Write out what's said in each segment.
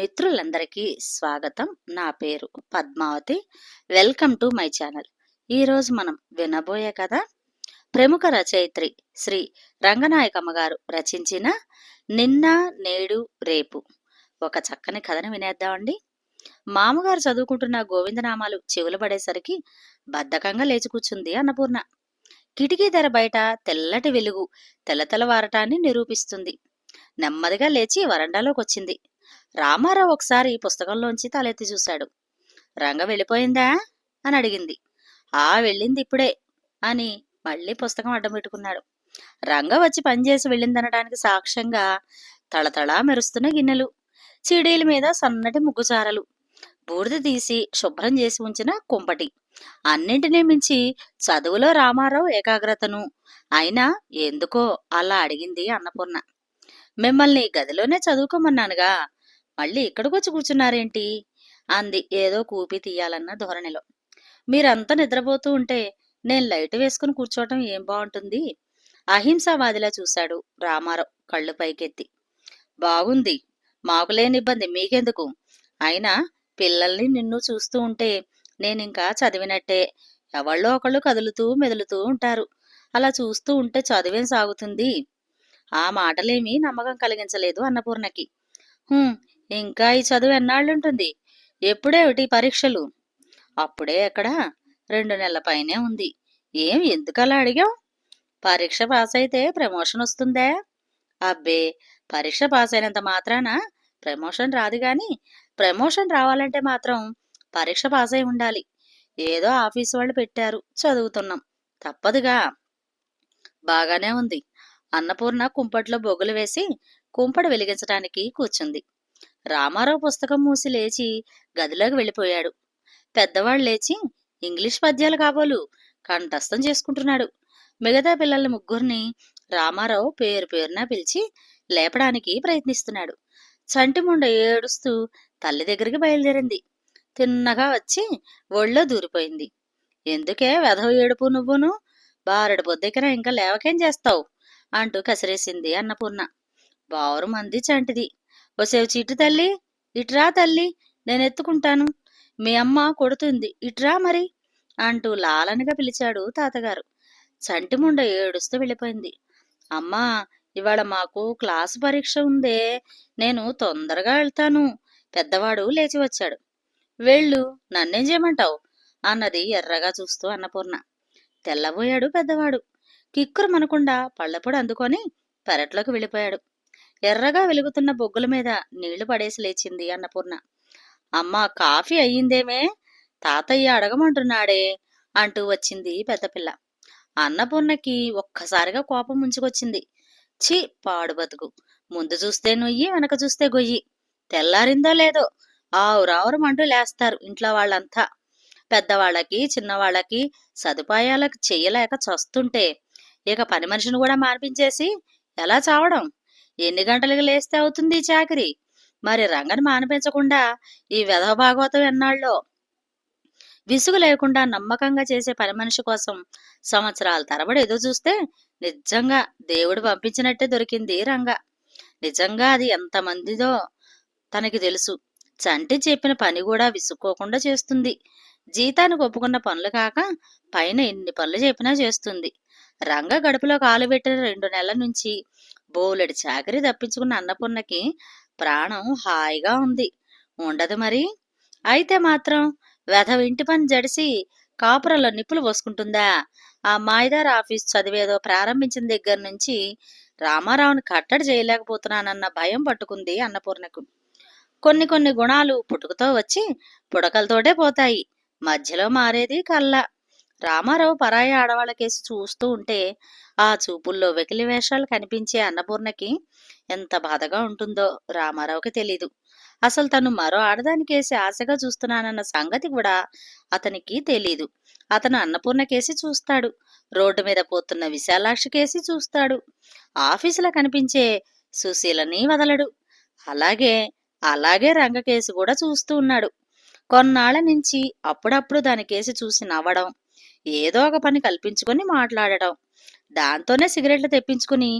మిత్రులందరికీ స్వాగతం. నా పేరు Padmavathi. Welcome to my channel. ఈరోజు మనం వినబోయే కథ ప్రముఖ రచయిత్రి శ్రీ రంగనాయకమ్మ గారు రచించిన నిన్న నేడు రేపు. ఒక చక్కని కథను వినేద్దామండి. మామగారు చదువుకుంటున్న గోవిందనామాలు చెవులు పడేసరికి బద్ధకంగా లేచి కూర్చుంది అన్నపూర్ణ. కిటికీ తెర బయట తెల్లటి వెలుగు తెల్ల వారటాన్ని నిరూపిస్తుంది. నెమ్మదిగా లేచి వరండాలోకి వచ్చింది రామారావు ఒకసారి పుస్తకంలోంచి తలెత్తి చూశాడు. రంగ వెళ్ళిపోయిందా? అని అడిగింది. ఆ వెళ్ళింది ఇప్పుడే అని మళ్ళీ పుస్తకం అడ్డం పెట్టుకున్నాడు. రంగ వచ్చి పనిచేసి వెళ్ళిందనడానికి సాక్ష్యంగా తళతళా మెరుస్తున్న గిన్నెలు చీడీల మీద సన్నటి ముగ్గుచారలు బూడిద తీసి శుభ్రం చేసి ఉంచిన కుంపటి అన్నింటినీ మించి చదువులో రామారావు ఏకాగ్రతను. అయినా ఎందుకో అలా అడిగింది అన్నపూర్ణ. మిమ్మల్ని గదిలోనే చదువుకోమన్నానుగా మళ్ళీ ఇక్కడికొచ్చి కూర్చున్నారేంటి? అంది ఏదో కూపి తీయాలన్న ధోరణిలో. మీరంతా నిద్రపోతూ ఉంటే నేను లైట్ వేసుకుని కూర్చోవటం ఏం బాగుంటుంది? అహింసావాదిలా చూశాడు రామారావు కళ్ళు పైకెత్తి. బాగుంది. మాకు లేని ఇబ్బంది మీకెందుకు? అయినా పిల్లల్ని నిన్ను చూస్తూ ఉంటే నేనింకా చదివినట్టే. ఎవళ్ళో ఒకళ్ళు కదులుతూ మెదులుతూ ఉంటారు. అలా చూస్తూ ఉంటే చదివేం సాగుతుంది? ఆ మాటలేమీ నమ్మకం కలిగించలేదు అన్నపూర్ణకి. ఇంకా ఈ చదువు ఎన్నాళ్ళుంటుంది? ఎప్పుడేమిటి పరీక్షలు? అప్పుడే ఎక్కడ రెండు నెలల పైనే ఉంది. ఏం ఎందుకలా అడిగావు? పరీక్ష పాస్ అయితే ప్రమోషన్ వస్తుందే? అబ్బే పరీక్ష పాస్ అయినంత మాత్రాన ప్రమోషన్ రాదు గాని ప్రమోషన్ రావాలంటే మాత్రం పరీక్ష పాస్ అయి ఉండాలి. ఏదో ఆఫీస్ వాళ్ళు పెట్టారు చదువుతున్నాం. తప్పదుగా. బాగానే ఉంది. అన్నపూర్ణ కుంపట్లో బొగ్గులు వేసి కుంపడు వెలిగించడానికి కూర్చుంది. రామారావు పుస్తకం మూసి లేచి గదిలోకి వెళ్ళిపోయాడు. పెద్దవాళ్ళు లేచి ఇంగ్లీష్ పద్యాలు కాబోలు కంఠస్థం చేసుకుంటున్నాడు. మిగతా పిల్లల ముగ్గురిని రామారావు పేరు పేరున పిలిచి లేపడానికి ప్రయత్నిస్తున్నాడు. చంటిముండ ఏడుస్తూ తల్లి దగ్గరికి బయలుదేరింది. తిన్నగా వచ్చి ఒళ్ళో దూరిపోయింది. ఎందుకే వెధవ ఏడుపు నువ్వును? బారెడు పొద్దెక్కిన ఇంకా లేవకేం చేస్తావు అంటూ కసిరేసింది అన్నపూర్ణ. బారు మంది చంటిది. ఒసేవు చిట్టు తల్లి ఇట్రా తల్లి నేను ఎత్తుకుంటాను. మీ అమ్మ కొడుతుంది ఇట్రా మరి అంటూ లాలనగా పిలిచాడు తాతగారు. చంటిముండ ఏడుస్తూ వెళ్ళిపోయింది. అమ్మా ఇవాళ మాకు క్లాసు పరీక్ష ఉందే నేను తొందరగా వెళ్తాను పెద్దవాడు లేచి వచ్చాడు. వెళ్ళు నన్నేం చేయమంటావు? అన్నది ఎర్రగా చూస్తూ అన్నపూర్ణ. తెల్లబోయాడు పెద్దవాడు. కిక్కురు మనకుండా పళ్ళపొడి అందుకొని పెరట్లోకి వెళ్ళిపోయాడు. ఎర్రగా వెలుగుతున్న బొగ్గుల మీద నీళ్ళు పడేసి లేచింది అన్నపూర్ణ. అమ్మ కాఫీ అయ్యిందేమే? తాతయ్య అడగమంటున్నాడే అంటూ వచ్చింది పెద్దపిల్ల అన్నపూర్ణకి ఒక్కసారిగా కోపం ముంచుకొచ్చింది. ఛీ పాడు బతుకు. ముందు చూస్తే నొయ్యి వెనక చూస్తే గొయ్యి. తెల్లారిందో లేదో? ఆవురావురం అంటూ లేస్తారు ఇంట్లో వాళ్ళంతా. పెద్దవాళ్ళకి చిన్నవాళ్ళకి సదుపాయాలకు చేయలేక చస్తుంటే ఇక పని మనిషిని కూడా మార్పించేసి ఎలా చావడం? ఎన్ని గంటలకు లేస్తే అవుతుంది చాకరి? మరి రంగను మానిపించకుండా ఈ వెధవ భాగవతం ఎన్నాళ్ళో? విసుగు లేకుండా నమ్మకంగా చేసే పని మనిషి కోసం సంవత్సరాల తరబడి ఎదురు చూస్తే నిజంగా దేవుడు పంపించినట్టే దొరికింది రంగ. నిజంగా అది ఎంతమందిదో తనకి తెలుసు. చంటి చెప్పిన పని కూడా విసుక్కోకుండా చేస్తుంది. జీతానికి ఒప్పుకున్న పనులు కాక పైన ఎన్ని పనులు చెప్పినా చేస్తుంది. రంగ గడుపులో కాలు పెట్టిన రెండు నెలల నుంచి బోలెడు చాకరీ తప్పించుకున్న అన్నపూర్ణకి ప్రాణం హాయిగా ఉంది. ఉండదు మరి. అయితే మాత్రం వెధవ ఇంటి పని జడిసి కాపురంలో నిప్పులు పోసుకుంటుందా? ఆ మాయిదార్ ఆఫీస్ చదివేదో ప్రారంభించిన దగ్గర నుంచి రామారావుని కట్టడి చేయలేకపోతున్నానన్న భయం పట్టుకుంది అన్నపూర్ణకు. కొన్ని కొన్ని గుణాలు పుట్టుకతో వచ్చి పుడకలతోటే పోతాయి. మధ్యలో మారేది కళ్ళ. రామారావు పరాయి ఆడవాళ్ళ కేసి చూస్తూ ఉంటే ఆ చూపుల్లో వెకిలి వేషాలు కనిపించే అన్నపూర్ణకి ఎంత బాధగా ఉంటుందో రామారావుకి తెలీదు. అసలు తను మరో ఆడదానికేసి ఆశగా చూస్తున్నానన్న సంగతి కూడా అతనికి తెలీదు. అతను అన్నపూర్ణ కేసి చూస్తాడు. రోడ్డు మీద పోతున్న విశాలాక్షి కేసి చూస్తాడు. ఆఫీసులో కనిపించే సుశీలని వదలడు. అలాగే అలాగే రంగకేసి కూడా చూస్తూ ఉన్నాడు. కొన్నాళ్ళ నుంచి అప్పుడప్పుడు దాని కేసి చూసి నవ్వడం ఏదో ఒక పని కల్పించుకొని మాట్లాడటం. దాంతోనే సిగరెట్లు తెప్పించుకుని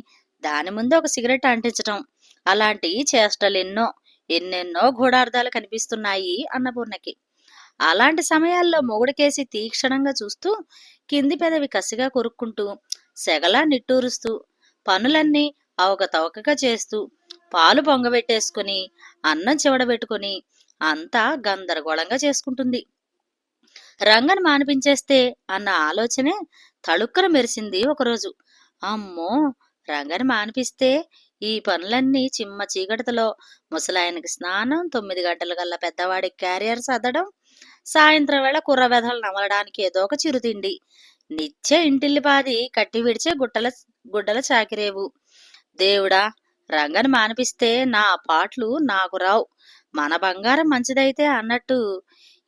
దాని ముందు ఒక సిగరెట్ అంటించటం. అలాంటి చేష్టలెన్నో ఎన్నెన్నో గూఢార్థాలు కనిపిస్తున్నాయి అన్నపూర్ణకి. అలాంటి సమయాల్లో మొగుడికేసి తీక్షణంగా చూస్తూ కింది పెదవి కసిగా కొరుక్కుంటూ సెగలా నిట్టూరుస్తూ పనులన్నీ అవకతవకగా చేస్తూ పాలు పొంగబెట్టేసుకుని అన్నం చివడబెట్టుకుని అంతా గందరగోళంగా చేసుకుంటుంది. రంగను మానిపించేస్తే అన్న ఆలోచనే తళుక్కన మెరిసింది ఒకరోజు. అమ్మో! రంగని మానిపిస్తే ఈ పనులన్నీ చిమ్మ చీకటిలో ముసలాయనకి స్నానం తొమ్మిది గంటల కల్లా పెద్దవాడికి క్యారియర్ సర్దడం సాయంత్రం వేళ కుర్ర వెధలు నమలడానికి ఏదో ఒక చిరుతిండి నిత్య ఇంటిల్లిపాది కట్టి విడిచే గుట్టల గుడ్డల చాకిరేవు. దేవుడా! రంగని మానిపిస్తే నా పాటలు నాకు రావు. మన బంగారం మంచిదైతే అన్నట్టు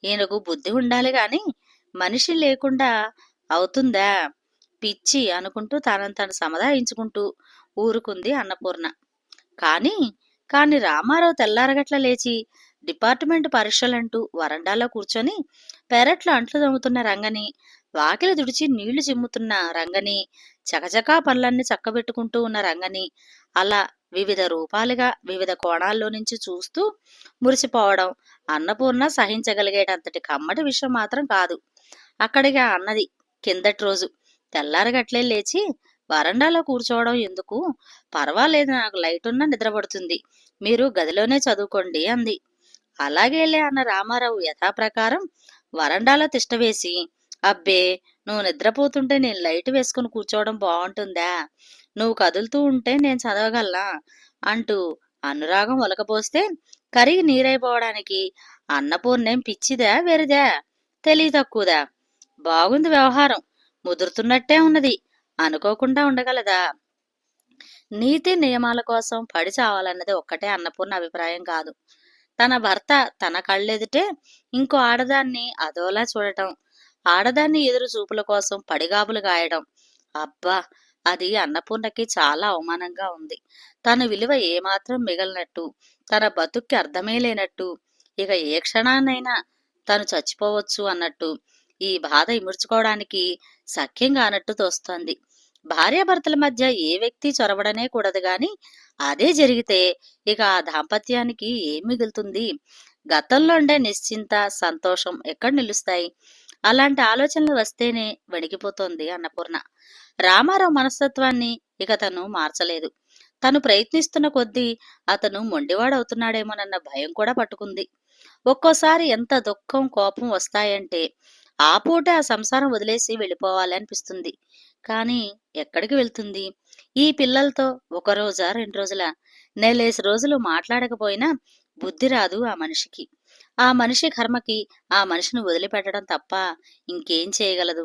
ఈయనకు బుద్ధి ఉండాలి గాని మనిషి లేకుండా అవుతుందా? పిచ్చి అనుకుంటూ తనను తను సముదాయించుకుంటూ ఊరుకుంది అన్నపూర్ణ. కానీ కాని రామారావు తెల్లారగట్ల లేచి డిపార్ట్మెంట్ పరీక్షలంటూ వరండాలో కూర్చొని పెరట్లో అంట్లు తమ్ముతున్న రంగని వాకిలి తుడిచి నీళ్ళు చిమ్ముతున్న రంగని చకచకా పనులన్నీ చక్కబెట్టుకుంటూ ఉన్న రంగని అలా వివిధ రూపాలుగా వివిధ కోణాల్లో నుంచి చూస్తూ మురిసిపోవడం అన్నపూర్ణ సహించగలిగేటంతటి కమ్మటి విషయం మాత్రం కాదు. అక్కడికి అన్నది కిందటి రోజు తెల్లారగట్లే లేచి వరండాలో కూర్చోవడం ఎందుకు? పర్వాలేదు నాకు లైట్ ఉన్నా నిద్రపడుతుంది. మీరు గదిలోనే చదువుకోండి అంది. అలాగేలే అన్న రామారావు యథాప్రకారం వరండాలో తిష్టవేసి అబ్బే నువ్వు నిద్రపోతుంటే నేను లైట్ వేసుకుని కూర్చోవడం బాగుంటుందా? నువ్వు కదులుతూ ఉంటే నేను చదవగలనా? అంటూ అనురాగం ఒలకపోస్తే కరిగి నీరైపోవడానికి అన్నపూర్ణేం పిచ్చిదా వెరిదా? తెలివి తక్కువదా? బాగుంది వ్యవహారం. ముదురుతున్నట్టే ఉన్నది. అనుకోకుండా ఉండగలదా? నీతి నియమాల కోసం పడి చావాలన్నది ఒక్కటే అన్నపూర్ణ అభిప్రాయం కాదు. తన భర్త తన కళ్ళెదుటే ఇంకో ఆడదాన్ని అదోలా చూడటం ఆడదాన్ని ఎదురు చూపుల కోసం పడిగాపులు గాయడం. అబ్బా! అది అన్నపూర్ణకి చాలా అవమానంగా ఉంది. తన విలువ ఏమాత్రం మిగలనట్టు తన బతుక్కి అర్థమే లేనట్టు ఇక ఏ క్షణాన్నైనా తను చచ్చిపోవచ్చు అన్నట్టు ఈ బాధ ఇముర్చుకోవడానికి సఖ్యంగా అన్నట్టు తోస్తోంది. భార్యాభర్తల మధ్య ఏ వ్యక్తి చొరవడనే కూడదు గాని అదే జరిగితే ఇక ఆ దాంపత్యానికి ఏం మిగులుతుంది? గతంలో ఉండే నిశ్చింత సంతోషం ఎక్కడ నిలుస్తాయి? అలాంటి ఆలోచనలు వస్తేనే వణికిపోతోంది అన్నపూర్ణ. రామారావు మనస్తత్వాన్ని ఇక తను మార్చలేదు. తను ప్రయత్నిస్తున్న కొద్దీ అతను మొండివాడవుతున్నాడేమోనన్న భయం కూడా పట్టుకుంది. ఒక్కోసారి ఎంత దుఃఖం కోపం వస్తాయంటే ఆ పూట ఆ సంసారం వదిలేసి వెళ్ళిపోవాలి అనిపిస్తుంది కానీ ఎక్కడికి వెళ్తుంది? ఈ పిల్లలతో ఒక రోజా రెండు రోజుల? నెలేసి రోజులు మాట్లాడకపోయినా బుద్ధి రాదు ఆ మనిషికి. ఆ మనిషి కర్మకి ఆ మనిషిని వదిలిపెట్టడం తప్ప ఇంకేం చేయగలదు?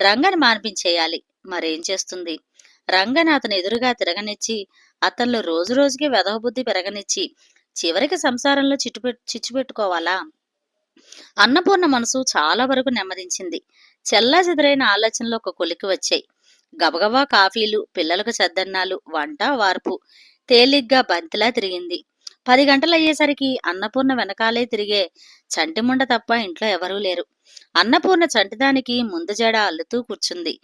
రంగని మాన్పించేయాలి. మరేం చేస్తుంది? రంగని అతని ఎదురుగా తిరగనిచ్చి అతనిలో రోజు రోజుకి వెధవ బుద్ధి పెరగనిచ్చి చివరికి సంసారంలో చిట్టుపె చిచ్చుపెట్టుకోవాలా అన్నపూర్ణ మనసు చాలా వరకు నెమ్మదించింది. చెల్లా చెదరైన ఆలోచనలు ఒక కొలికి వచ్చాయి. గబగబా కాఫీలు పిల్లలకు చద్దన్నాలు వంట వార్పు తేలిగ్గా బంతిలా తిరిగింది. పది గంటలు అయ్యేసరికి అన్నపూర్ణ వెనకాలే తిరిగే చంటిముండ తప్ప ఇంట్లో ఎవరూ లేరు. అన్నపూర్ణ చంటిదానికి ముందు జడ అల్లుతూ కూర్చుంది.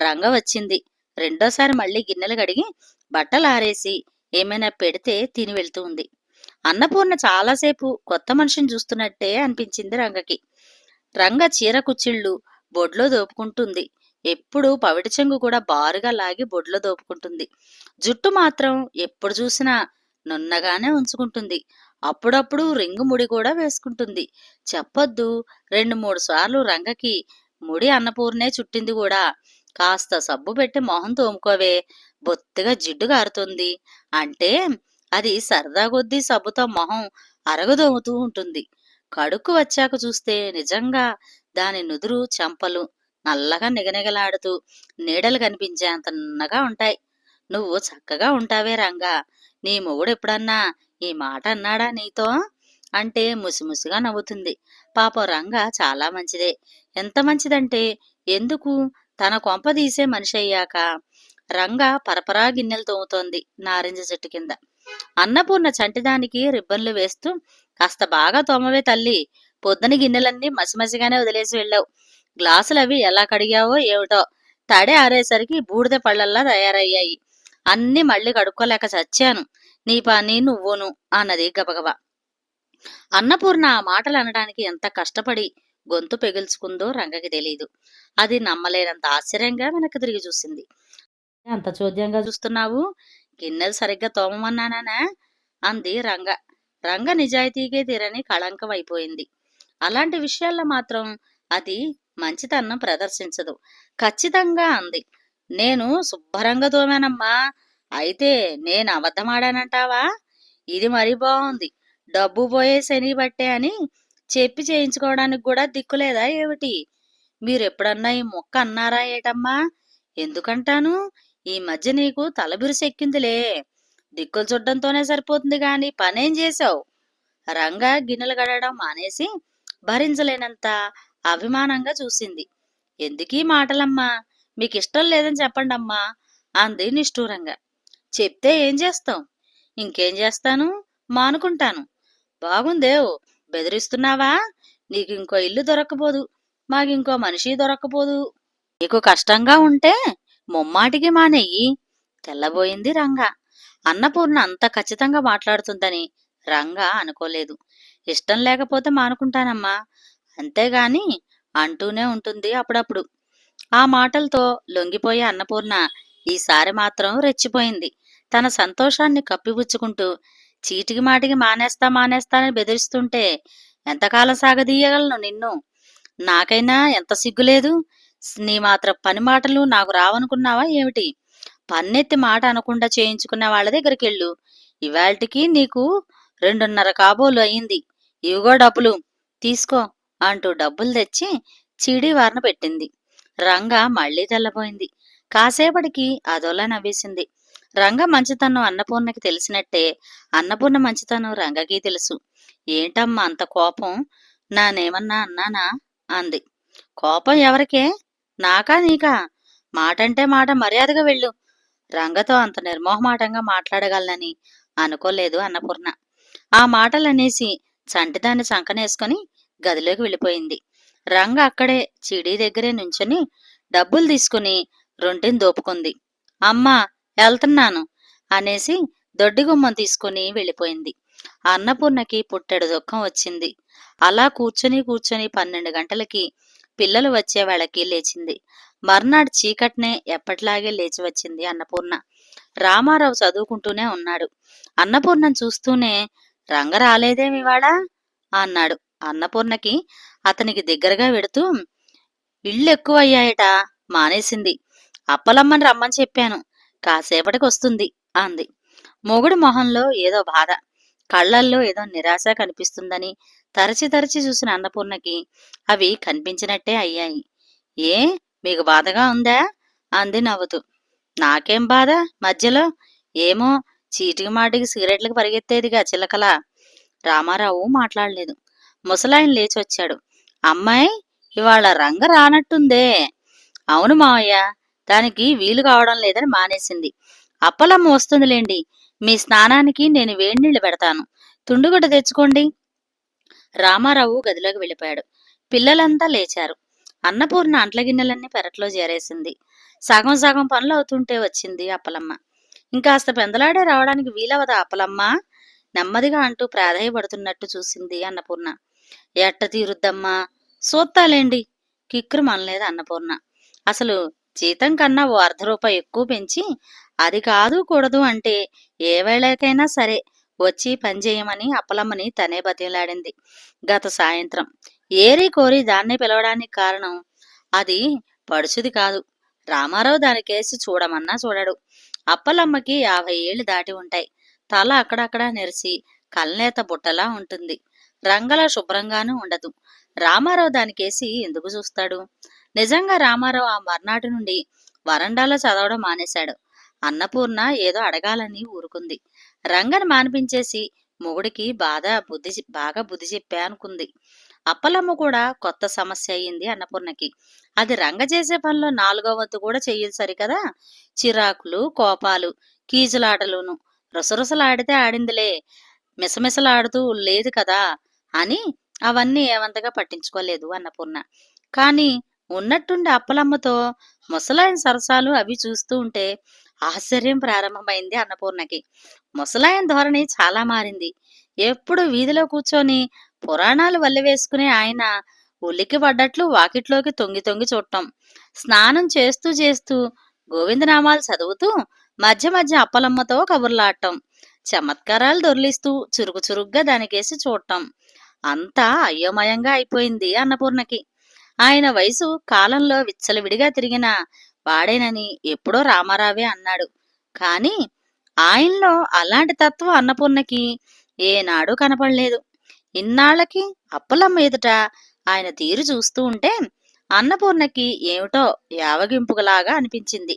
రంగ వచ్చింది. రెండోసారి మళ్ళీ గిన్నెలు కడిగి బట్టలు ఆరేసి ఏమైనా పెడితే తిని వెళ్తూ ఉంది. అన్నపూర్ణ చాలాసేపు కొత్త మనిషిని చూస్తున్నట్టే అనిపించింది రంగకి. రంగ చీర కుచ్చిళ్ళు బొడ్లో దోపుకుంటుంది. ఎప్పుడు పవిటి చెంగు కూడా బారుగా లాగి బొడ్లో దోపుకుంటుంది. జుట్టు మాత్రం ఎప్పుడు చూసినా నున్నగానే ఉంచుకుంటుంది. అప్పుడప్పుడు రింగు ముడి కూడా వేసుకుంటుంది. చెప్పొద్దు రెండు మూడు సార్లు రంగకి ముడి అన్నపూర్ణే చుట్టింది కూడా. కాస్త సబ్బు పెట్టి మొహం తోముకోవే. బొత్తిగా జిడ్డు కారుతుంది. అంటే అది సరదా కొద్దీ సబ్బుతో మొహం అరగదోముతూ ఉంటుంది. కడుక్కు వచ్చాక చూస్తే నిజంగా దాని నుదురు చెంపలు నల్లగా నిగనిగలాడుతూ నీడలు కనిపించేంత నున్నగా ఉంటాయి. నువ్వు చక్కగా ఉంటావే రంగా. నీ మొగుడు ఎప్పుడన్నా ఈ మాట అన్నాడా నీతో? అంటే ముసిముసిగా నవ్వుతుంది. పాప రంగ చాలా మంచిదే. ఎంత మంచిదంటే ఎందుకు తన కొంప తీసే మనిషి అయ్యాక రంగ పరపరా గిన్నెలు తోముతోంది నారింజ చెట్టు కింద. అన్నపూర్ణ చంటిదానికి రిబ్బన్లు వేస్తూ కాస్త బాగా తోమవే తల్లి పొద్దున గిన్నెలన్నీ మసిమసిగానే వదిలేసి వెళ్ళావు. గ్లాసులు అవి ఎలా కడిగావో ఏమిటో తడే ఆరేసరికి బూడిద పళ్ళల్లా తయారయ్యాయి. అన్ని మళ్ళీ కడుక్కోలేక చచ్చాను. నీ పని నువ్వును అన్నది గబగబా. అన్నపూర్ణ ఆ మాటలు అనడానికి ఎంత కష్టపడి గొంతు పెగుల్చుకుందో రంగకి తెలీదు. అది నమ్మలేనంత ఆశ్చర్యంగా వెనక్కి తిరిగి చూసింది. అంత చోద్యంగా చూస్తున్నావు? గిన్నెలు సరిగ్గా తోమమన్నానా అంది రంగ. రంగ నిజాయితీకే తీరని కళంకం అయిపోయింది అలాంటి విషయాల్లో మాత్రం అది మంచితనం ప్రదర్శించదు. ఖచ్చితంగా అంది. నేను శుభ్రంగా తోమానమ్మా. అయితే నేను అబద్ధమాడానంటావా? ఇది మరీ బాగుంది డబ్బు పోయే శని బట్టే అని చెప్పి చేయించుకోవడానికి కూడా దిక్కులేదా ఏమిటి? మీరెప్పుడన్నా ఈ మొక్క అన్నారా ఏటమ్మా? ఎందుకంటాను? ఈ మధ్య నీకు తలబిరుసెక్కిందిలే దిక్కులు చూడడంతోనే సరిపోతుంది గాని పనేం చేశావు? రంగా గిన్నెలు గడడం మానేసి భరించలేనంత అభిమానంగా చూసింది. ఎందుకీ మాటలమ్మా? మీకు ఇష్టం లేదని చెప్పండమ్మా అంది నిష్ఠూరంగా. చెప్తే ఏం చేస్తాం? ఇంకేం చేస్తాను? మానుకుంటాను. బాగుందేవ్. బెదిరిస్తున్నావా? నీకు ఇంకో ఇల్లు దొరక్కపోదు మాకింకో మనిషి దొరక్కపోదు నీకు కష్టంగా ఉంటే ముమ్మాటికి మానేయి తెల్లబోయింది రంగ. అన్నపూర్ణ అంత ఖచ్చితంగా మాట్లాడుతుందని రంగ అనుకోలేదు. ఇష్టం లేకపోతే మానుకుంటానమ్మా. అంతేగాని అంటూనే ఉంటుంది అప్పుడప్పుడు. ఆ మాటలతో లొంగిపోయే అన్నపూర్ణ ఈసారి మాత్రం రెచ్చిపోయింది. తన సంతోషాన్ని కప్పిపుచ్చుకుంటూ చీటికి మాటికి మానేస్తా మానేస్తానని బెదిరిస్తుంటే ఎంతకాలం సాగదీయగలను నిన్ను? నాకైనా ఎంత సిగ్గులేదు? నీ మాత్రం పని మాటలు నాకు రావనుకున్నావా ఏమిటి? పన్నెత్తి మాట అనకుండా చేయించుకున్న వాళ్ళ దగ్గరికి వెళ్ళు ఇవాళకి నీకు రెండున్నర కాబోలు అయింది. ఇవిగో డబ్బులు. తీసుకో అంటూ డబ్బులు తెచ్చి చీడీ వారన పెట్టింది. రంగ మళ్ళీ తెల్లబోయింది. కాసేపటికి అదోలా నవ్వేసింది. రంగ మంచితనం అన్నపూర్ణకి తెలిసినట్టే అన్నపూర్ణ మంచితనం రంగకి తెలుసు. ఏంటమ్మా అంత కోపం? నానేమన్నా అన్నానా? అంది. కోపం ఎవరికే? నాకా నీకా? మాటంటే మాట మర్యాదగా వెళ్ళు. రంగతో అంత నిర్మోహమాటంగా మాట్లాడగలనని అనుకోలేదు అన్నపూర్ణ. ఆ మాటలనేసి చంటిదాన్ని చంకనేసుకుని గదిలోకి వెళ్ళిపోయింది. రంగ అక్కడే చీడీ దగ్గరే నుంచుని డబ్బులు తీసుకుని రొంటిని దోపుకుంది. అమ్మా వెళ్తున్నాను అనేసి దొడ్డిగుమ్మం తీసుకుని వెళ్ళిపోయింది. అన్నపూర్ణకి పుట్టెడు దుఃఖం వచ్చింది. అలా కూర్చొని కూర్చొని పన్నెండు గంటలకి పిల్లలు వచ్చే వాళ్ళకి లేచింది. మర్నాడు చీకట్నే ఎప్పటిలాగే లేచి వచ్చింది అన్నపూర్ణ. రామారావు చదువుకుంటూనే ఉన్నాడు. అన్నపూర్ణను చూస్తూనే రంగ రాలేదేమివాడా అన్నాడు. అన్నపూర్ణకి అతనికి దగ్గరగా వెడుతూ ఇళ్ళు ఎక్కువ అయ్యాయట మానేసింది. అప్పలమ్మని రమ్మని చెప్పాను. కాసేపటికి వస్తుంది అంది. మొగుడు మొహంలో ఏదో బాధ కళ్ళల్లో ఏదో నిరాశ కనిపిస్తుందని తరచి తరచి చూసిన అన్నపూర్ణకి అవి కనిపించినట్టే అయ్యాయి. ఏ మీకు బాధగా ఉందా? అంది నవ్వుతూ. నాకేం బాధ? మధ్యలో ఏమో చీటికి మాటికి సిగరెట్లకు పరిగెత్తేదిగా చిలకల. రామారావు మాట్లాడలేదు. ముసలాయన లేచి వచ్చాడు అమ్మాయి ఇవాళ రంగ రానట్టుందే. అవును మావయ్య దానికి వీలు కావడం లేదని మానేసింది. అప్పలమ్మ వస్తుందిలేండి. మీ స్నానానికి నేను వేడినీళ్ళు పెడతాను. తుండుగుడ్డ తెచ్చుకోండి. రామారావు గదిలోకి వెళ్ళిపోయాడు. పిల్లలంతా లేచారు. అన్నపూర్ణ అంట్ల గిన్నెలన్నీ పెరట్లో చేరేసింది సగం సగం పనులు అవుతుంటే వచ్చింది అప్పలమ్మ. ఇంకాస్త పెందలాడే రావడానికి వీలవదా అప్పలమ్మ? నెమ్మదిగా అంటూ ప్రాధాయపడుతున్నట్టు చూసింది అన్నపూర్ణ. ఎట్ట తీరుద్దమ్మా? సూత్తాలేండి? కిక్కురు మనలేదు అన్నపూర్ణ. అసలు జీతం కన్నా ఓ అర్ధ రూపాయి ఎక్కువ పెంచి అది కాదు కూడదు అంటే ఏ వేళకైనా సరే వచ్చి పని చేయమని అప్పలమ్మని తనే బతిలాడింది గత సాయంత్రం ఏరి కోరి దాన్నే పిలవడానికి కారణం అది పడుచుది కాదు. రామారావు దానికేసి చూడమన్నా చూడడు. అప్పలమ్మకి యాభై ఏళ్ళు దాటి ఉంటాయి. తల అక్కడక్కడ నెరిసి కల్నేత బుట్టలా ఉంటుంది. రంగలా శుభ్రంగానూ ఉండదు. రామారావు దానికేసి ఎందుకు చూస్తాడు? నిజంగా రామారావు ఆ మర్నాటి నుండి వరండాలో చదవడం మానేశాడు. అన్నపూర్ణ ఏదో అడగాలని ఊరుకుంది. రంగని మానిపించేసి మొగుడికి బాధ బుద్ధి బాగా బుద్ధి చెప్పా అనుకుంది. అప్పలమ్మ కూడా కొత్త సమస్య అయ్యింది అన్నపూర్ణకి. అది రంగ చేసే పనిలో నాలుగో వంతు కూడా చెయ్యదు సరికదా? చిరాకులు కోపాలు కీజులాటలును. రుసరుసలాడితే ఆడిందిలే. మిసమిసలాడుతూ లేదు కదా అని అవన్నీ ఏమంతగా పట్టించుకోలేదు అన్నపూర్ణ. కానీ ఉన్నట్టుండి అప్పలమ్మతో ముసలాయన సరసాలు అవి చూస్తూ ఉంటే ఆశ్చర్యం ప్రారంభమైంది అన్నపూర్ణకి. ముసలాయన ధోరణి చాలా మారింది. ఎప్పుడు వీధిలో కూర్చొని పురాణాలు వల్లివేసుకునే ఆయన ఉలికి పడ్డట్లు వాకిట్లోకి తొంగి తొంగి చూడటం. స్నానం చేస్తూ చేస్తూ గోవిందనామాలు చదువుతూ మధ్య మధ్య అప్పలమ్మతో కబుర్లాడటం. చమత్కారాలు దొర్లిస్తూ చురుకు చురుగ్గా దానికేసి చూడటం. అంతా అయోమయంగా అయిపోయింది అన్నపూర్ణకి. ఆయన వయసు కాలంలో విచ్చలవిడిగా తిరిగిన వాడేనని ఎప్పుడో రామారావే అన్నాడు. కాని ఆయనలో అలాంటి తత్వం అన్నపూర్ణకి ఏనాడు కనపడలేదు. ఇన్నాళ్ళకి అప్పలమ్మ ఎదుట ఆయన తీరు చూస్తూ ఉంటే అన్నపూర్ణకి ఏమిటో యావగింపులాగా అనిపించింది.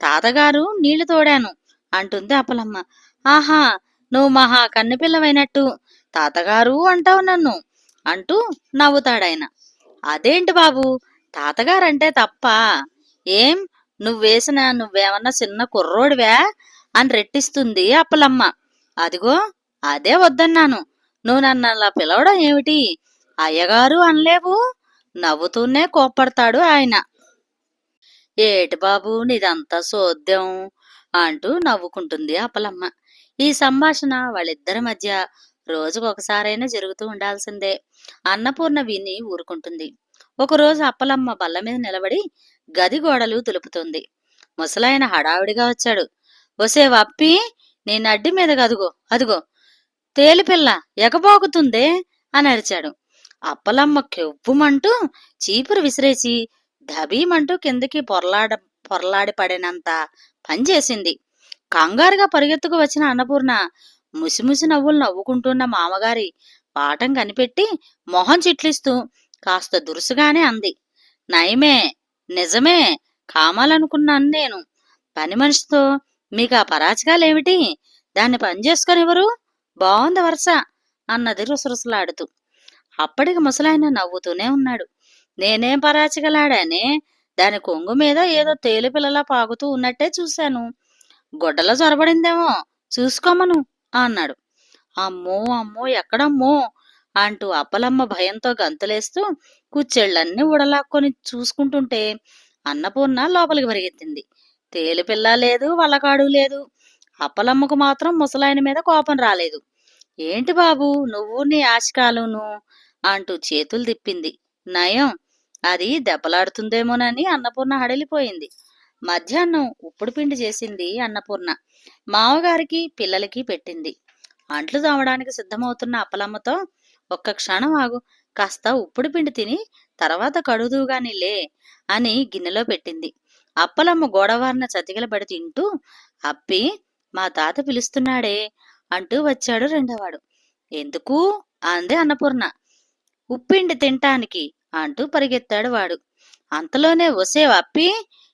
తాతగారు నీళ్ళు తోడాను అంటుంది అప్పలమ్మ. ఆహా నువ్వు మహా కన్నెపిల్లవైనట్టు తాతగారు అంటావు నన్ను అంటూ నవ్వుతాడాయన. అదేంటి బాబు? తాతగారంటే తప్ప. ఏం? నువ్వేసిన నువ్వేమన్నా చిన్న కుర్రోడివా? అని రెట్టిస్తుంది అప్పలమ్మ. అదిగో అదే వద్దన్నాను. నువ్వు నన్ను అలా పిలవడం ఏమిటి? అయ్యగారు అనలేవు? నవ్వుతూనే కోప్పడతాడు ఆయన. ఏటి బాబు నీదంతా సోద్యం? అంటూ నవ్వుకుంటుంది అప్పలమ్మ. ఈ సంభాషణ వాళ్ళిద్దరి మధ్య రోజుకు ఒకసారైనా జరుగుతూ ఉండాల్సిందే అన్నపూర్ణ విని ఊరుకుంటుంది. ఒకరోజు అప్పలమ్మ బల్ల మీద నిలబడి గది గోడలు తులుపుతుంది ముసలాయన హడావిడిగా వచ్చాడు. ఒసే వప్పి నేను అడ్డి మీద అదుగో అదుగో తేలిపిల్ల ఎగబోకుతుందే అని అరిచాడు. అప్పలమ్మ కెవ్వుమంటూ చీపురు విసిరేసి ధబీమంటూ కిందకి పొరలాడ పొరలాడి పడినంత పనిచేసింది కంగారుగా పరిగెత్తుకు వచ్చిన అన్నపూర్ణ ముసిముసి నవ్వులు నవ్వుకుంటున్న మామగారి పాఠం కనిపెట్టి మొహం చిట్లిస్తూ కాస్త దురుసుగానే అంది. నయమే నిజమే కామాలనుకున్నాను నేను. పని మనిషితో మీకు ఆ పరాచకాలేమిటి? దాన్ని పనిచేసుకొనివ్వరు బాగుంది వరుస అన్నది రుసరుసలాడుతూ. అప్పటికి ముసలాయన నవ్వుతూనే ఉన్నాడు. నేనేం పరాచకలాడానే? దాని కొంగు మీద ఏదో తేలిపిల్లలా పాకుతూ ఉన్నట్టే చూశాను. గొడ్డలో చొరబడిందేమో చూసుకోమను. అన్నాడు. అమ్మో అమ్మో ఎక్కడమ్మో! అంటూ అప్పలమ్మ భయంతో గంతులేస్తూ కుచ్చెళ్ళన్నీ ఉడలాక్కొని చూసుకుంటుంటే అన్నపూర్ణ లోపలికి పరిగెత్తింది. తేలిపిల్ల లేదు వల్లకాడు లేదు. అప్పలమ్మకు మాత్రం ముసలాయన మీద కోపం రాలేదు. ఏంటి బాబు నువ్వు నీ ఆశకాలును? అంటూ చేతులు తిప్పింది. నయం అది దెబ్బలాడుతుందేమోనని అన్నపూర్ణ హడలిపోయింది. మధ్యాహ్నం ఉప్పుడు పిండి చేసింది అన్నపూర్ణ. మావగారికి పిల్లలకి పెట్టింది. అంట్లు తోమడానికి సిద్ధమవుతున్న అప్పలమ్మతో ఒక్క క్షణం ఆగు. కాస్త ఉప్పుడు పిండి తిని తర్వాత కడుదువుగాని లే అని గిన్నెలో పెట్టింది. అప్పలమ్మ గోడవారిన చతికిలబడి తింటూ అప్పి మా తాత పిలుస్తున్నాడే అంటూ వచ్చాడు రెండోవాడు. ఎందుకు? అంది అన్నపూర్ణ. ఉప్పిండి తింటానికి అంటూ పరిగెత్తాడు వాడు. అంతలోనే వసే అప్పి?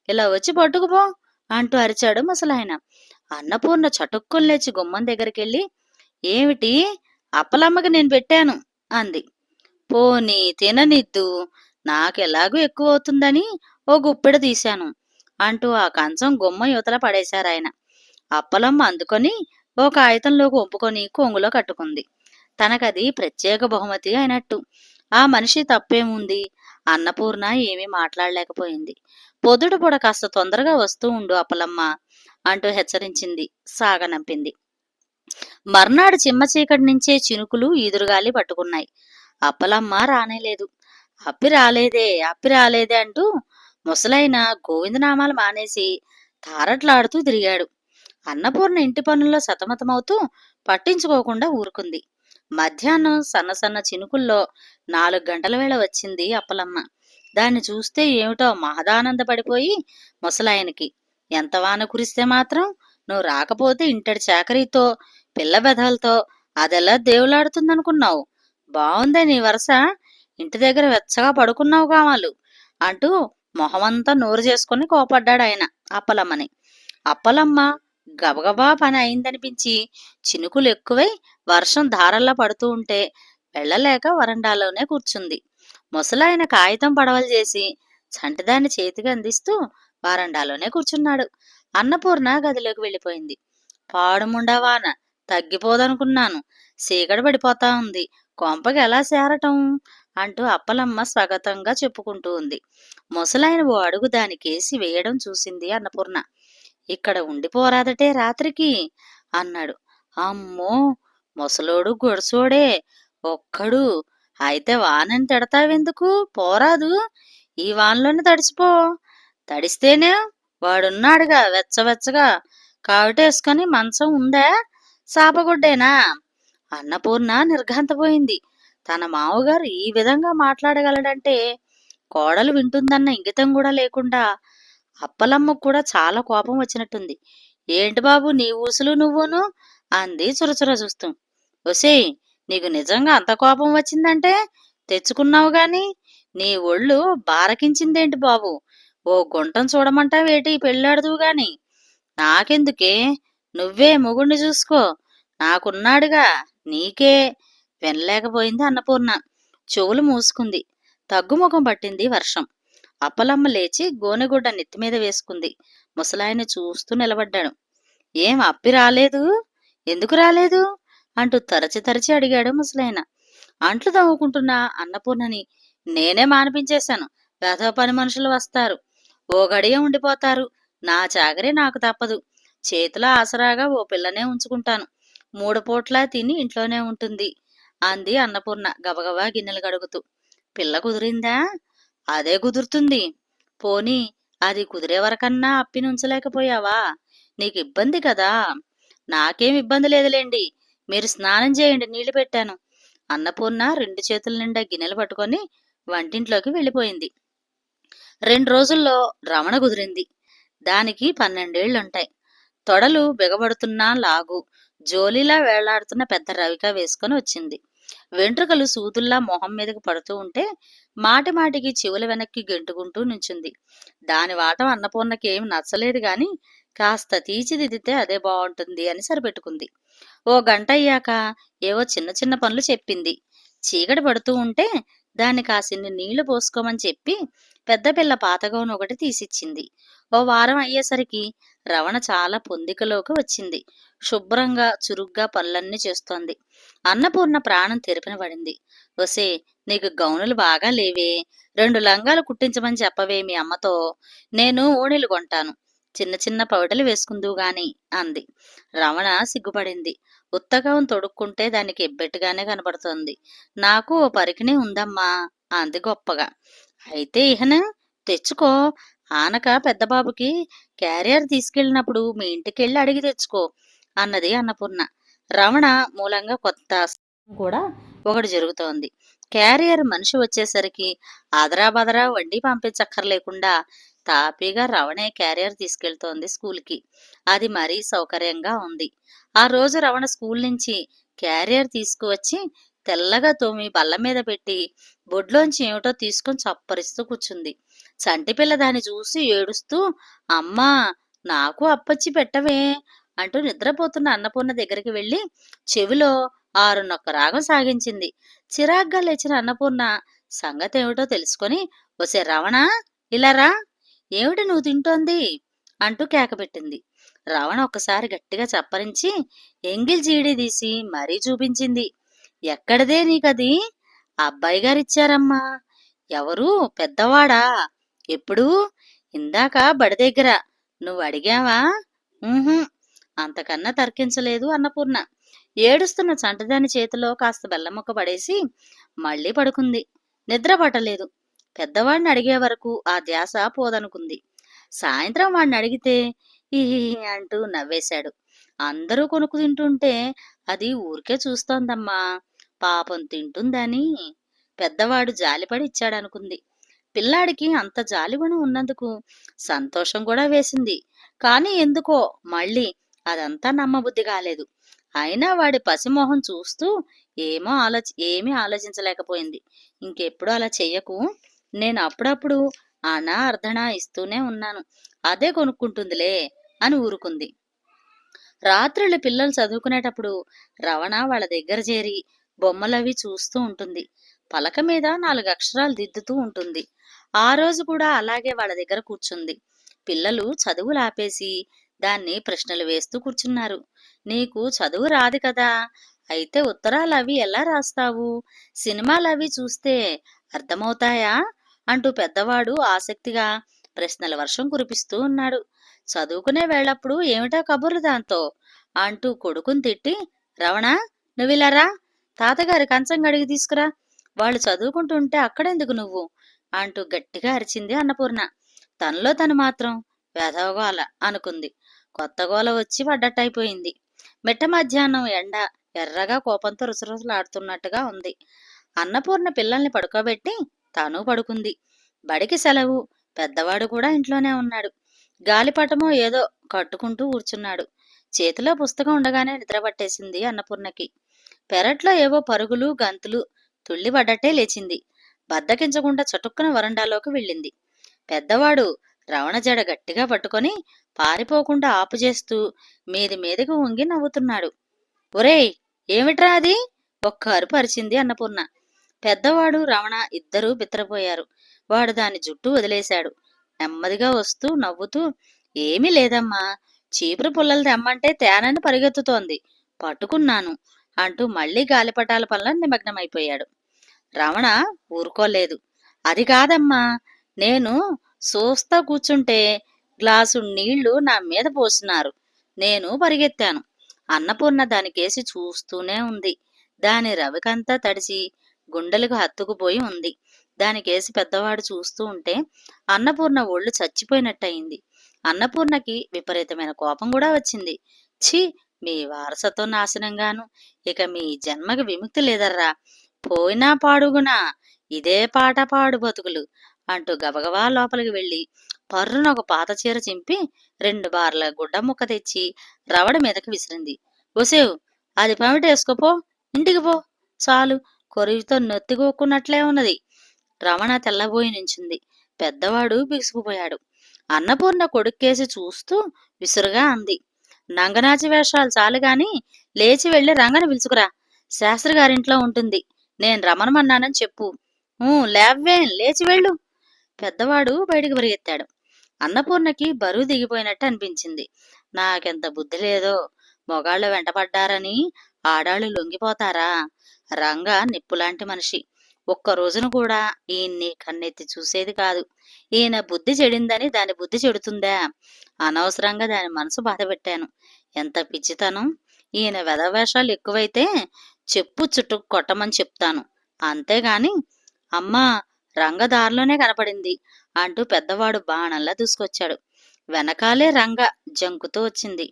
ఇలా వచ్చి పట్టుకుపో అంటూ అరిచాడు ముసలాయన. అన్నపూర్ణ చటుక్కుని లేచి గుమ్మం దగ్గరికెళ్ళి ఏమిటి? అప్పలమ్మకి నేను పెట్టాను అంది. పోనీ తిననిద్దు. నాకెలాగూ ఎక్కువ అవుతుందని ఓ గుప్పెడు తీశాను అంటూ ఆ కంచం గుమ్మ యువతల పడేశారు ఆయన అప్పలమ్మ అందుకొని ఓ కాగితంలోకి ఒంపుకొని కొంగులో కట్టుకుంది. తనకది ప్రత్యేక బహుమతి అయినట్టు. ఆ మనిషి తప్పేముంది? అన్నపూర్ణ ఏమీ మాట్లాడలేకపోయింది. పొద్దుట పూట కాస్త తొందరగా వస్తూ ఉండు అప్పలమ్మ అంటూ హెచ్చరించింది. సాగనంపింది మర్నాడు చిమ్మ చీకటి నుంచే చినుకులు ఈదురుగాలి పట్టుకున్నాయి. అప్పలమ్మ రానేలేదు. అప్పి రాలేదే అప్పి రాలేదే అంటూ ముసలైన గోవిందనామాలు మానేసి తారట్లాడుతూ తిరిగాడు. అన్నపూర్ణ ఇంటి పనుల్లో సతమతమవుతూ పట్టించుకోకుండా ఊరుకుంది. మధ్యాహ్నం సన్న సన్న చినుకుల్లో నాలుగు గంటల వేళ వచ్చింది అప్పలమ్మ. దాన్ని చూస్తే ఏమిటో మహదానందపడిపోయి ముసలాయనకి ఎంత వాన కురిస్తే మాత్రం నువ్వు రాకపోతే ఇంటడి చాకరీతో పిల్ల బెదలతో అదెలా దేవులాడుతుందనుకున్నావు? బాగుందే నీ ఇంటి దగ్గర వెచ్చగా పడుకున్నావు కావాలు అంటూ మొహమంతా నోరు చేసుకుని కోపడ్డాడు ఆయన అప్పలమ్మని. అప్పలమ్మ గబగబా పని అయిందనిపించి చినుకులు ఎక్కువై వర్షం ధారల్లా పడుతూ ఉంటే వెళ్ళలేక వరండాలోనే కూర్చుంది. ముసలాయన కాగితం పడవలు చేసి చంటిదాన్ని చేతికి అందిస్తూ వారండాలోనే కూర్చున్నాడు. అన్నపూర్ణ గదిలోకి వెళ్ళిపోయింది. పాడుముండవాన తగ్గిపోదనుకున్నాను. సీకటి పడిపోతా ఉంది. కొంపకి ఎలా చేరటం? అంటూ అప్పలమ్మ స్వాగతంగా చెప్పుకుంటూ ఉంది. ముసలాయన ఓ అడుగు దానికేసి వేయడం చూసింది అన్నపూర్ణ. ఇక్కడ ఉండిపోరాదటే రాత్రికి అన్నాడు. అమ్మో ముసలోడు గొడుసోడే ఒక్కడు. అయితే వానని తిడతావెందుకు? పోరాదు. ఈ వానలోనే తడిసిపో. తడిస్తేనే వాడున్నాడుగా వెచ్చవెచ్చగా కావిటేసుకొని మంచం ఉందా సాపగుడ్డేనా? అన్నపూర్ణ నిర్ఘాంతపోయింది. తన మావగారు ఈ విధంగా మాట్లాడగలడంటే కోడలు వింటుందన్న ఇంగితం కూడా లేకుండా అప్పలమ్మకు కూడా చాలా కోపం వచ్చినట్టుంది. ఏంటి బాబు నీ ఊసులు నువ్వును? అంది చురచుర చూస్తూ. ఒసేయ్ నీకు నిజంగా అంత కోపం వచ్చిందంటే తెచ్చుకున్నావు గాని నీ ఒళ్ళు బారకించిందేంటి బాబు? ఓ గుంటం చూడమంటావేటి? పెళ్ళాడుదువు గాని. నాకెందుకే? నువ్వే మొగుణ్ణి చూసుకో. నాకున్నాడుగా. నీకే. వినలేకపోయింది అన్నపూర్ణ. చెవులు మూసుకుంది. తగ్గుముఖం పట్టింది వర్షం. అప్పలమ్మ లేచి గోనెగుడ్డ నెత్తిమీద వేసుకుంది. ముసలాయన చూస్తూ నిలబడ్డాడు. ఏం అప్పి రాలేదు? ఎందుకు రాలేదు? అంటూ తరచి తరచి అడిగాడు ముసలాయన. అంట్లు తవ్వుకుంటున్న అన్నపూర్ణని నేనే మానిపించేశాను. వేధవ పని మనుషులు వస్తారు. ఓ గడియ ఉండిపోతారు. నా చాకరీ నాకు తప్పదు. చేతిలో ఆసరాగా ఓ పిల్లనే ఉంచుకుంటాను. మూడు పూట్లా తిని ఇంట్లోనే ఉంటుంది. అంది అన్నపూర్ణ గబగబా గిన్నెలు కడుగుతూ. పిల్ల కుదిరిందా? అదే కుదురుతుంది. పోనీ అది కుదిరే వరకన్నా అప్పిని ఉంచలేకపోయావా? నీకు ఇబ్బంది కదా? నాకేం ఇబ్బంది లేదులేండి. మీరు స్నానం చేయండి నీళ్ళు పెట్టాను. అన్నపూర్ణ రెండు చేతుల నిండా గిన్నెలు పట్టుకొని వంటింట్లోకి వెళ్ళిపోయింది. రెండు రోజుల్లో రమణ కుదిరింది. దానికి పన్నెండేళ్ళుంటాయి. తొడలు బిగబడుతున్నా లాగు జోలీలా వేళ్ళాడుతున్న పెద్ద రవిక వేసుకొని వచ్చింది. వెంట్రుకలు సూదుల్లా మొహం మీదకి పడుతూ ఉంటే మాటి మాటికి చెవుల వెనక్కి గెంటుకుంటూ నుంచుంది. దాని వాటం అన్నపూర్ణకి ఏం నచ్చలేదు గాని కాస్త తీర్చిదిద్దితే అదే బాగుంటుంది అని సరిపెట్టుకుంది. ఓ గంట అయ్యాక ఏవో చిన్న చిన్న పనులు చెప్పింది. చీకటి పడుతూ ఉంటే దాన్ని కాసిన్ని నీళ్ళు పోసుకోమని చెప్పి పెద్ద పిల్ల పాతగౌను ఒకటి తీసిచ్చింది. ఓ వారం అయ్యేసరికి రవణ చాలా పొందికలోకి వచ్చింది. శుభ్రంగా చురుగ్గా పనులన్నీ చేస్తోంది. అన్నపూర్ణ ప్రాణం తెరిపిన పడింది. ఒసే నీకు గౌనులు బాగా లేవే. రెండు లంగాలు కుట్టించమని చెప్పవే మీ అమ్మతో. నేను ఓణిలు కొంటాను. చిన్న చిన్న పౌటలు వేసుకుందువు గాని అంది. రమణ సిగ్గుపడింది. ఉత్తగం తొడుక్కుంటే దానికి ఎబ్బెట్టుగానే కనబడుతోంది నాకు ఓ పరికిణి ఉందమ్మా అంది గొప్పగా. అయితే ఇహన తెచ్చుకో. ఆనక పెద్దబాబుకి క్యారియర్ తీసుకెళ్ళినప్పుడు మీ ఇంటికెళ్ళి అడిగి తెచ్చుకో అన్నది అన్నపూర్ణ. రమణ మూలంగా కొత్త కూడా ఒకటి జరుగుతోంది. క్యారియర్ మనిషి వచ్చేసరికి ఆదరా బదరా వండి పంపించక్కర్లేకుండా తాపీగా రవణే క్యారియర్ తీసుకెళ్తోంది స్కూల్కి. అది మరీ సౌకర్యంగా ఉంది. ఆ రోజు రవణ స్కూల్ నుంచి క్యారియర్ తీసుకువచ్చి తెల్లగా తోమి బల్ల మీద పెట్టి బొడ్లోంచి ఏమిటో తీసుకొని చప్పరిస్తూ కూర్చుంది. చంటిపిల్ల దాన్ని చూసి ఏడుస్తూ అమ్మా నాకు అప్పచ్చి పెట్టవే అంటూ నిద్రపోతున్న అన్నపూర్ణ దగ్గరికి వెళ్ళి చెవిలో ఆరున్నొక్క రాగం సాగించింది. చిరాగ్గా లేచిన అన్నపూర్ణ సంగతి ఏమిటో తెలుసుకొని ఒసే రవణ ఇలా రా. ఏమిటి నువ్వు తింటోంది? అంటూ కేకపెట్టింది రవణ ఒక్కసారి గట్టిగా చప్పరించి ఎంగిల్ జీడి తీసి మరీ చూపించింది. ఎక్కడదే నీకది? అబ్బాయి గారిచ్చారమ్మా. ఎవరు? పెద్దవాడా? ఎప్పుడు? ఇందాక బడి దగ్గర. నువ్వు అడిగావా? అంతకన్నా తర్కించలేదు అన్నపూర్ణ. ఏడుస్తున్న చంటదాని చేతిలో కాస్త బెల్లముక్క పడేసి మళ్ళీ పడుకుంది. నిద్ర పట్టలేదు. పెద్దవాడిని అడిగే వరకు ఆ ధ్యాస పోదనుకుంది. సాయంత్రం వాడిని అడిగితే ఈ అంటూ నవ్వేశాడు. అందరూ కొనుక్కు తింటుంటే అది ఊరికే చూస్తోందమ్మా. పాపం తింటుందని పెద్దవాడు జాలిపడి ఇచ్చాడనుకుంది. పిల్లాడికి అంత జాలిగుణం ఉన్నందుకు సంతోషం కూడా వేసింది. కానీ ఎందుకో మళ్ళీ అదంతా నమ్మబుద్ధి కాలేదు. అయినా వాడి పసిమోహం చూస్తూ ఏమో ఆలోచి ఏమీ ఆలోచించలేకపోయింది. ఇంకెప్పుడు అలా చెయ్యకు? నేను అప్పుడప్పుడు అనా అర్ధనా ఇస్తూనే ఉన్నాను. అదే కొనుక్కుంటుందిలే అని ఊరుకుంది. రాత్రులు పిల్లలు చదువుకునేటప్పుడు రవణ వాళ్ళ దగ్గర చేరి బొమ్మలవి చూస్తూ ఉంటుంది. పలక మీద నాలుగు అక్షరాలు దిద్దుతూ ఉంటుంది. ఆ రోజు కూడా అలాగే వాళ్ళ దగ్గర కూర్చుంది. పిల్లలు చదువులు ఆపేసి దాన్ని ప్రశ్నలు వేస్తూ కూర్చున్నారు. నీకు చదువు రాదు కదా? అయితే ఉత్తరాలు అవి ఎలా రాస్తావు? సినిమాలు అవి చూస్తే అర్థమవుతాయా? అంటూ పెద్దవాడు ఆసక్తిగా ప్రశ్నల వర్షం కురిపిస్తూ ఉన్నాడు. చదువుకునే వేళప్పుడు ఏమిటా కబుర్లు దాంతో? అంటూ కొడుకుని తిట్టి రవణ నువ్విలారా తాతగారి కంచం గడిగి తీసుకురా. వాళ్ళు చదువుకుంటుంటే అక్కడెందుకు నువ్వు? అంటూ గట్టిగా అరిచింది అన్నపూర్ణ. తనలో తను మాత్రం వేధవగోల అనుకుంది. కొత్త గోల వచ్చి పడ్డట్టయిపోయింది మిట్ట మధ్యాహ్నం ఎండ ఎర్రగా కోపంతో రుసరుసలాడుతున్నట్టుగా ఉంది. అన్నపూర్ణ పిల్లల్ని పడుకోబెట్టి తాను పడుకుంది. బడికి సెలవు. పెద్దవాడు కూడా ఇంట్లోనే ఉన్నాడు. గాలిపటమో ఏదో కట్టుకుంటూ కూర్చున్నాడు. చేతిలో పుస్తకం ఉండగానే నిద్ర పట్టేసింది అన్నపూర్ణకి. పెరట్లో ఏవో పరుగులు గంతులు తుళ్ళిపడ్డట్టే లేచింది. బద్దకించకుండా చటుక్కున వరండాలోకి వెళ్ళింది. పెద్దవాడు రవణ జడ గట్టిగా పట్టుకొని పారిపోకుండా ఆపు చేస్తూ మీది మీదకు వంగి నవ్వుతున్నాడు. ఒరేయ్ ఏమిట్రా అది? ఒక్క అరుపు అరిచింది అన్నపూర్ణ. పెద్దవాడు రమణ ఇద్దరూ బిత్తరపోయారు. వాడు దాని జుట్టు వదిలేశాడు. నెమ్మదిగా వస్తూ నవ్వుతూ ఏమీ లేదమ్మా. చీపురు పుల్లలు తెమ్మంటే తేనని పరిగెత్తుతోంది. పట్టుకున్నాను. అంటూ మళ్ళీ గాలిపటాల పనుల నిమగ్నమైపోయాడు. రమణ ఊరుకోలేదు. అది కాదమ్మా నేను చూస్తా కూర్చుంటే గ్లాసు నీళ్ళు నా మీద పోసినారు. నేను పరిగెత్తాను. అన్నపూర్ణ దానికేసి చూస్తూనే ఉంది. దాని రవికంతా తడిసి గుండెలకు హత్తుకుపోయి ఉంది. దానికేసి పెద్దవాడు చూస్తూ ఉంటే అన్నపూర్ణ ఒళ్ళు చచ్చిపోయినట్టయింది. అన్నపూర్ణకి విపరీతమైన కోపం కూడా వచ్చింది. ఛీ మీ వారసత్వం నాశనంగాను ఇక మీ జన్మకి విముక్తి లేదర్రా. పోయినా పాడుగునా ఇదే పాట పాడు బతుకులు అంటూ గబగబా లోపలికి వెళ్ళి పర్రున ఒక పాత చీర చింపి రెండు బార్ల గుడ్డ ముక్క తెచ్చి రవడ మీదకి విసిరింది. ఒసేవ్ అది పమిటేసుకోపో ఇంటికి పో చాలు. కొరివితో నొత్తిగోక్కున్నట్లే ఉన్నది. రమణ తెల్లబోయి నించుంది. పెద్దవాడు బిగుసుకుపోయాడు. అన్నపూర్ణ కొడుక్కేసి చూస్తూ విసురుగా అంది. నంగనాచి వేషాలు చాలు గాని లేచి వెళ్ళి రంగని పిలుచుకురా. శాస్త్రి గారింట్లో ఉంటుంది. నేను రమణమన్నానని చెప్పు. లేవ్వేం లేచి వెళ్ళు. పెద్దవాడు బయటికి పరిగెత్తాడు. అన్నపూర్ణకి బరువు దిగిపోయినట్టు అనిపించింది. నాకెంత బుద్ధి లేదో. మొగాళ్ళు వెంటపడ్డారని ఆడాళ్ళు లొంగిపోతారా? రంగ నిప్పులాంటి మనిషి. ఒక్క రోజును కూడా ఈయన్ని కన్నెత్తి చూసేది కాదు. ఈయన బుద్ధి చెడిందని దాని బుద్ధి చెడుతుందా? అనవసరంగా దాని మనసు బాధ పెట్టాను ఎంత పిచ్చితనం. ఈయన వెధవేషాలు ఎక్కువైతే చెప్పు చుట్టూ కొట్టమని చెప్తాను. అంతేగాని అమ్మా రంగదారిలోనే కనపడింది అంటూ పెద్దవాడు బాణంలా దూసుకొచ్చాడు. వెనకాలే రంగ జంకుతూ వచ్చింది.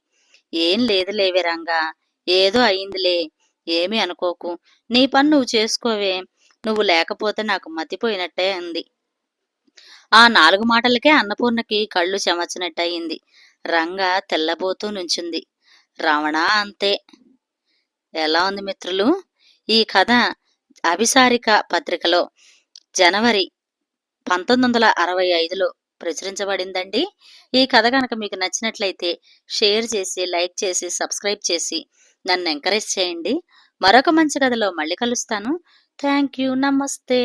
ఏం లేదు లేవే రంగా ఏదో అయిందిలే ఏమీ అనుకోకు. నీ పని నువ్వు చేసుకోవే. నువ్వు లేకపోతే నాకు మతిపోయినట్టే అంది ఆ నాలుగు మాటలకే అన్నపూర్ణకి కళ్ళు చెమర్చినట్టయింది. రంగ తెల్లబోతూ నుంచింది. రావణ అంతే. ఎలా ఉంది మిత్రులు? ఈ కథ అభిసారిక పత్రికలో జనవరి పంతొమ్మిది వందల అరవై ఐదులో ప్రచురించబడిందండి. ఈ కథ కనుక మీకు నచ్చినట్లయితే షేర్ చేసి లైక్ చేసి సబ్స్క్రైబ్ చేసి నన్ను ఎంకరేజ్ చేయండి. మరొక మంచి కథలో మళ్ళీ కలుస్తాను. Thank you. నమస్తే.